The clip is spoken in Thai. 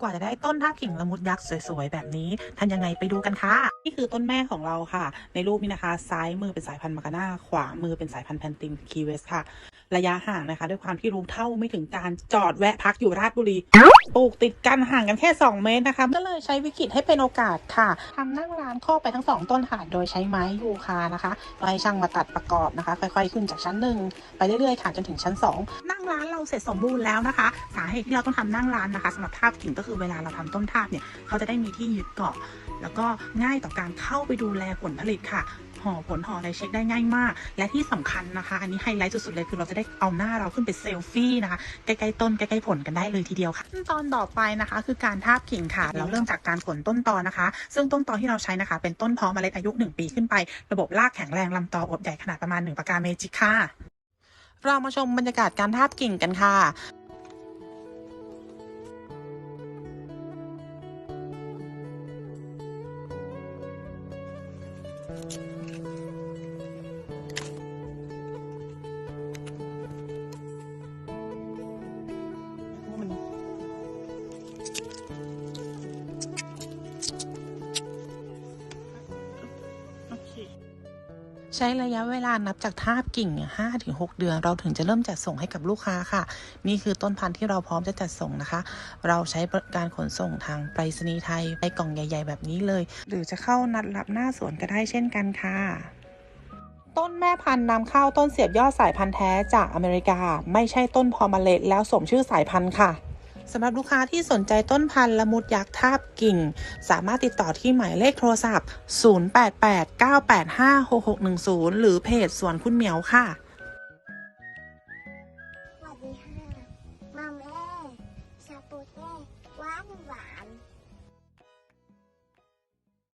กว่าจะได้ต้นท่ากิ่งละมุดยักษ์สวยๆ แบบนี้ทำยังไงไปดูกันค่ะ นี่คือต้นแม่ของเราค่ะ ในรูปนี้นะคะ ซ้ายมือเป็นสายพันธุ์มากาน่าขวามือเป็นสายพันธุ์แพนตินคีเวสค่ะ ระยะห่างนะคะ ด้วยความที่รู้เท่าไม่ถึงการจอดแวะพักอยู่ราชบุรีปลูกติดกันห่างกันแค่ 2 เมตรนะคะ ก็เลยใช้วิกฤตให้เป็นโอกาสค่ะทำนั่งร้านครอบไปทั้งสองต้นค่ะ โดยใช้ไม้ยูคานะคะไว้ช่างมาตัดประกอบนะคะ ค่อยๆ ขึ้นจากชั้นหนึ่งไปเรื่อยๆค่ะจนถึงชั้น 2 นั่งร้านเราเสร็จสมบูรณ์แล้วนะคะ สาเหตุที่เราต้องทำนั่งร้านนะคะสำหรับทาบกิ่งก็คือเวลาเราทำต้นทาบเนี่ยเขาจะได้มีที่ยึดเกาะ แล้วก็ง่ายต่อการเข้าไปดูแลผลผลิตค่ะ ห่อผลห่ออะไรเช็คได้ง่ายมาก และที่สำคัญนะคะ อันนี้ไฮไลท์สุดๆเลยคือเราจะได้เอาหน้าเราขึ้นไปเซลฟี่นะคะใกล้ๆต้นใกล้ๆผลกันได้เลยทีเดียวค่ะขั้นตอนต่อไปนะคะ คือการทาบกิ่งค่ะ เราเริ่มจากการขนต้นตอนะคะ ซึ่งต้นตอที่เราใช้นะคะ เป็นต้นพาะเมล็ดอายุ 1 ปีขึ้นไป ระบบรากแข็งแรงลำตออบใหญ่ขนาดประมาณ1ปากกาเมจิกค่ะเรามาชมบรรยากาศการทาบกิ่งกันค่ะ ใช้ระยะเวลานับจากทาบกิ่ง 5-6 เดือน เราถึงจะเริ่มจัดส่งให้กับลูกค้าค่ะ นี่คือต้นพันธุ์ที่เราพร้อมจะจัดส่งนะคะ เราใช้การขนส่งทางไปรษณีย์ไทยไปกล่องใหญ่ ๆ แบบนี้เลย หรือจะเข้านัดรับหน้าสวนก็ได้เช่นกันค่ะต้นแม่พันธุ์นำเข้าต้นเสียบยอดสายพันธุ์แท้จากอเมริกา ไม่ใช่ต้นพอมเมล็ดแล้วสมชื่อสายพันธุ์ค่ะ สำหรับลูกค้าที่สนใจต้นพันธุ์ละมุดยักษ์ทาบกิ่ง สามารถติดต่อที่หมายเลขโทรศัพท์ 0889856610 หรือเพจสวนคุณเหมียวค่ะสวัสดีค่ะมัมแอร์ชาปูเต้หวานหวาน